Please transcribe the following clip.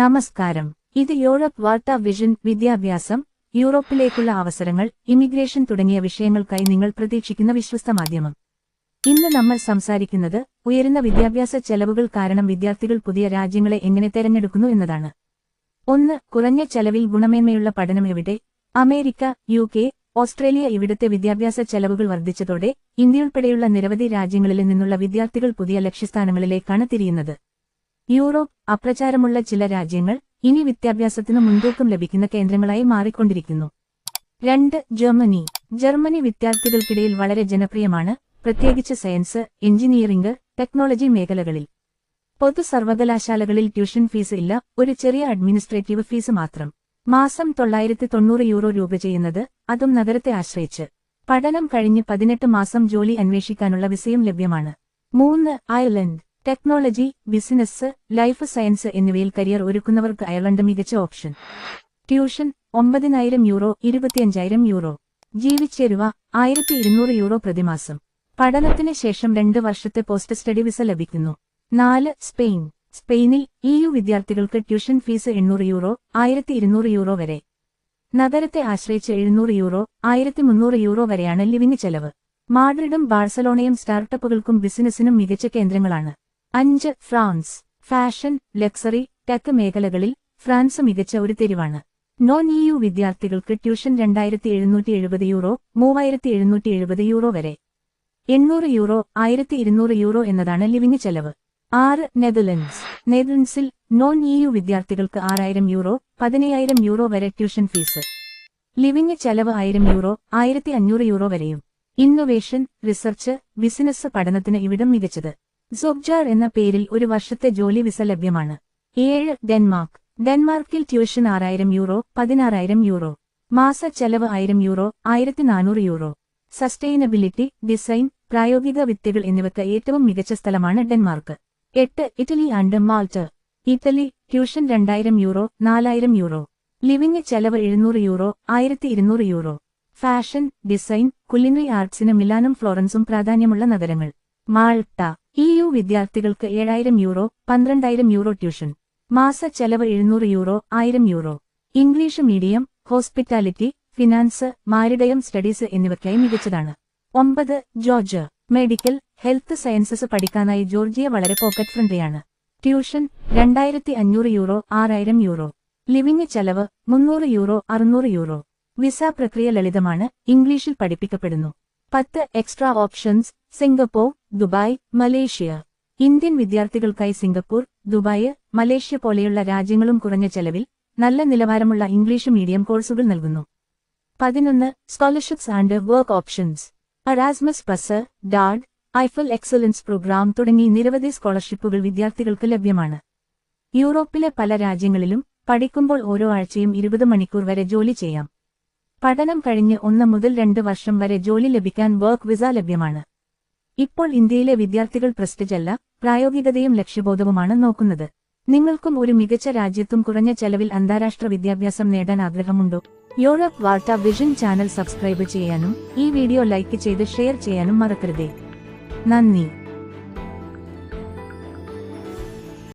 നമസ്കാരം. ഇത് യൂറോപ്പ് വാർത്താ വിഷൻ വിദ്യാഭ്യാസം യൂറോപ്പിലേക്കുള്ള അവസരങ്ങൾ ഇമിഗ്രേഷൻ തുടങ്ങിയ വിഷയങ്ങൾക്കായി നിങ്ങൾ പ്രതീക്ഷിക്കുന്ന വിശ്വസ്ത മാധ്യമം. ഇന്ന് നമ്മൾ സംസാരിക്കുന്നത് ഉയരുന്ന വിദ്യാഭ്യാസ ചെലവുകൾ കാരണം വിദ്യാർത്ഥികൾ പുതിയ രാജ്യങ്ങളെ എങ്ങനെ തെരഞ്ഞെടുക്കുന്നു എന്നതാണ്. ഒന്ന് കുറഞ്ഞ ചെലവിൽ ഗുണമേന്മയുള്ള പഠനം എവിടെ? അമേരിക്ക യു കെ ഓസ്ട്രേലിയ ഇവിടുത്തെ വിദ്യാഭ്യാസ ചെലവുകൾ വർദ്ധിച്ചതോടെ ഇന്ത്യയുൾപ്പെടെയുള്ള നിരവധി രാജ്യങ്ങളിൽ നിന്നുള്ള വിദ്യാർത്ഥികൾ പുതിയ ലക്ഷ്യസ്ഥാനങ്ങളിലേക്കാണ് തിരിയുന്നത്. യൂറോപ്പ് അപ്രചാരമുള്ള ചില രാജ്യങ്ങൾ ഇനി വിദ്യാഭ്യാസത്തിന് മുൻതൂക്കം ലഭിക്കുന്ന കേന്ദ്രങ്ങളായി മാറിക്കൊണ്ടിരിക്കുന്നു. രണ്ട് ജർമ്മനി. ജർമ്മനി വിദ്യാർത്ഥികൾക്കിടയിൽ വളരെ ജനപ്രിയമാണ്. പ്രത്യേകിച്ച് സയൻസ് എഞ്ചിനീയറിംഗ് ടെക്നോളജി മേഖലകളിൽ. പൊതു സർവകലാശാലകളിൽ ട്യൂഷൻ ഫീസ് ഇല്ല ഒരു ചെറിയ അഡ്മിനിസ്ട്രേറ്റീവ് ഫീസ് മാത്രം. മാസം തൊള്ളായിരത്തി തൊണ്ണൂറ് യൂറോ രൂപ ചെയ്യുന്നത് അതും നഗരത്തെ ആശ്രയിച്ച്. പഠനം കഴിഞ്ഞ് പതിനെട്ട് മാസം ജോലി അന്വേഷിക്കാനുള്ള വിസയും ലഭ്യമാണ്. മൂന്ന് Ireland. Technology business life science എന്നിവയിൽ കരിയർ ഒരുക്കുന്നവർക്ക് അയർലൻഡ് മികച്ച ഓപ്ഷൻ. ട്യൂഷൻ ഒമ്പതിനായിരം യൂറോ ഇരുപത്തിയഞ്ചായിരം യൂറോ. ജീവിച്ചേരുവ ആയിരത്തി ഇരുന്നൂറ് യൂറോ പ്രതിമാസം. പഠനത്തിന് ശേഷം രണ്ട് വർഷത്തെ പോസ്റ്റ് സ്റ്റഡി വിസ ലഭിക്കുന്നു. നാല് സ്പെയിൻ. സ്പെയിനിൽ ഇ യു വിദ്യാർത്ഥികൾക്ക് ട്യൂഷൻ ഫീസ് എണ്ണൂറ് യൂറോ ആയിരത്തി ഇരുന്നൂറ് യൂറോ വരെ. നഗരത്തെ ആശ്രയിച്ച് എഴുന്നൂറ് യൂറോ ആയിരത്തി മുന്നൂറ് യൂറോ വരെയാണ് ലിവിംഗ് ചെലവ്. മാഡ്രിഡും ബാഴ്സലോണയും സ്റ്റാർട്ടപ്പുകൾക്കും ബിസിനസിനും മികച്ച കേന്ദ്രങ്ങളാണ്. അഞ്ച് ഫ്രാൻസ്. ഫാഷൻ ലക്സറി ടെക് മേഖലകളിൽ ഫ്രാൻസ് മികച്ച ഒരു തെരുവാണ്. നോൺ ഇ യു വിദ്യാർത്ഥികൾക്ക് ട്യൂഷൻ രണ്ടായിരത്തി എഴുന്നൂറ്റി എഴുപത് യൂറോ മൂവായിരത്തി എഴുന്നൂറ്റി എഴുപത് യൂറോ വരെ. എണ്ണൂറ് യൂറോ ആയിരത്തി ഇരുന്നൂറ് യൂറോ എന്നതാണ് ലിവിംഗ് ചെലവ്. ആറ് നെതർലൻഡ്സ്. നെതർലൻഡ്സിൽ നോൺ ഇ യു വിദ്യാർത്ഥികൾക്ക് ആറായിരം യൂറോ പതിനയ്യായിരം യൂറോ വരെ ട്യൂഷൻ ഫീസ്. ലിവിംഗ് ചെലവ് ആയിരം യൂറോ ആയിരത്തി അഞ്ഞൂറ് യൂറോ വരെയും. ഇന്നൊവേഷൻ റിസർച്ച് ബിസിനസ് പഠനത്തിന് ഇവിടം മികച്ചത്. സൊബ്ജാർ എന്ന പേരിൽ ഒരു വർഷത്തെ ജോലി വിസ ലഭ്യമാണ്. ഏഴ് ഡെൻമാർക്ക്. ഡെൻമാർക്കിൽ ട്യൂഷൻ ആറായിരം യൂറോ പതിനാറായിരം യൂറോ. മാസ ചെലവ് ആയിരം യൂറോ ആയിരത്തി നാനൂറ് യൂറോ. സസ്റ്റൈനബിലിറ്റി ഡിസൈൻ പ്രായോഗിക വിദ്യകൾ എന്നിവയ്ക്ക് ഏറ്റവും മികച്ച സ്ഥലമാണ് ഡെൻമാർക്ക്. എട്ട് Italy and Malta. Italy tuition രണ്ടായിരം യൂറോ നാലായിരം യൂറോ. ലിവിംഗ് ചെലവ് എഴുന്നൂറ് യൂറോ ആയിരത്തി ഇരുന്നൂറ് യൂറോ. ഫാഷൻ ഡിസൈൻ കുലിനറി ആർട്സിന് മിലാനും ഫ്ലോറൻസും പ്രാധാന്യമുള്ള നഗരങ്ങൾ. മാൾട്ട. യു വിദ്യാർത്ഥികൾക്ക് ഏഴായിരം യൂറോ പന്ത്രണ്ടായിരം യൂറോ ട്യൂഷൻ. മാസ ചെലവ് എഴുന്നൂറ് യൂറോ ആയിരം euro. English medium hospitality finance maritime studies എന്നിവയ്ക്കായി മികച്ചതാണ്. ഒമ്പത് ജോർജ്. മെഡിക്കൽ ഹെൽത്ത് സയൻസസ് പഠിക്കാനായി ജോർജിയ വളരെ പോക്കറ്റ് ഫ്രണ്ട്ലിയാണ്. ട്യൂഷൻ രണ്ടായിരത്തി അഞ്ഞൂറ് യൂറോ ആറായിരം യൂറോ. ലിവിംഗ് ചെലവ് മുന്നൂറ് യൂറോ അറുന്നൂറ് യൂറോ. വിസ പ്രക്രിയ ലളിതമാണ് ഇംഗ്ലീഷിൽ പഠിപ്പിക്കപ്പെടുന്നു. പത്ത് extra options Singapore Dubai Malaysia. Indian വിദ്യാർത്ഥികൾക്കായി സിംഗപ്പൂർ ദുബായ് മലേഷ്യ പോലെയുള്ള രാജ്യങ്ങളും കുറഞ്ഞ ചെലവിൽ നല്ല നിലവാരമുള്ള ഇംഗ്ലീഷ് മീഡിയം കോഴ്സുകൾ നൽകുന്നു. പതിനൊന്ന് scholarships and work options Erasmus plus DAAD Eiffel excellence programme തുടങ്ങി നിരവധി സ്കോളർഷിപ്പുകൾ വിദ്യാർത്ഥികൾക്ക് ലഭ്യമാണ്. യൂറോപ്പിലെ പല രാജ്യങ്ങളിലും പഠിക്കുമ്പോൾ ഓരോ ആഴ്ചയും ഇരുപത് മണിക്കൂർ വരെ ജോലി ചെയ്യാം. പഠനം കഴിഞ്ഞ് ഒന്ന് മുതൽ രണ്ട് വർഷം വരെ ജോലി ലഭിക്കാൻ വർക്ക് വിസ ലഭ്യമാണ്. ഇപ്പോൾ ഇന്ത്യയിലെ വിദ്യാർത്ഥികൾ പ്രസ്റ്റേജ് അല്ല പ്രായോഗികതയും ലക്ഷ്യബോധവുമാണ് നോക്കുന്നത്. നിങ്ങൾക്കും ഒരു മികച്ച രാജ്യത്തും കുറഞ്ഞ ചെലവിൽ അന്താരാഷ്ട്ര വിദ്യാഭ്യാസം നേടാൻ ആഗ്രഹമുണ്ടോ? യൂറോപ്പ് വാർത്ത വിഷൻ ചാനൽ സബ്സ്ക്രൈബ് ചെയ്യാനും ഈ വീഡിയോ ലൈക്ക് ചെയ്ത് ഷെയർ ചെയ്യാനും മറക്കരുതേ. നന്ദി.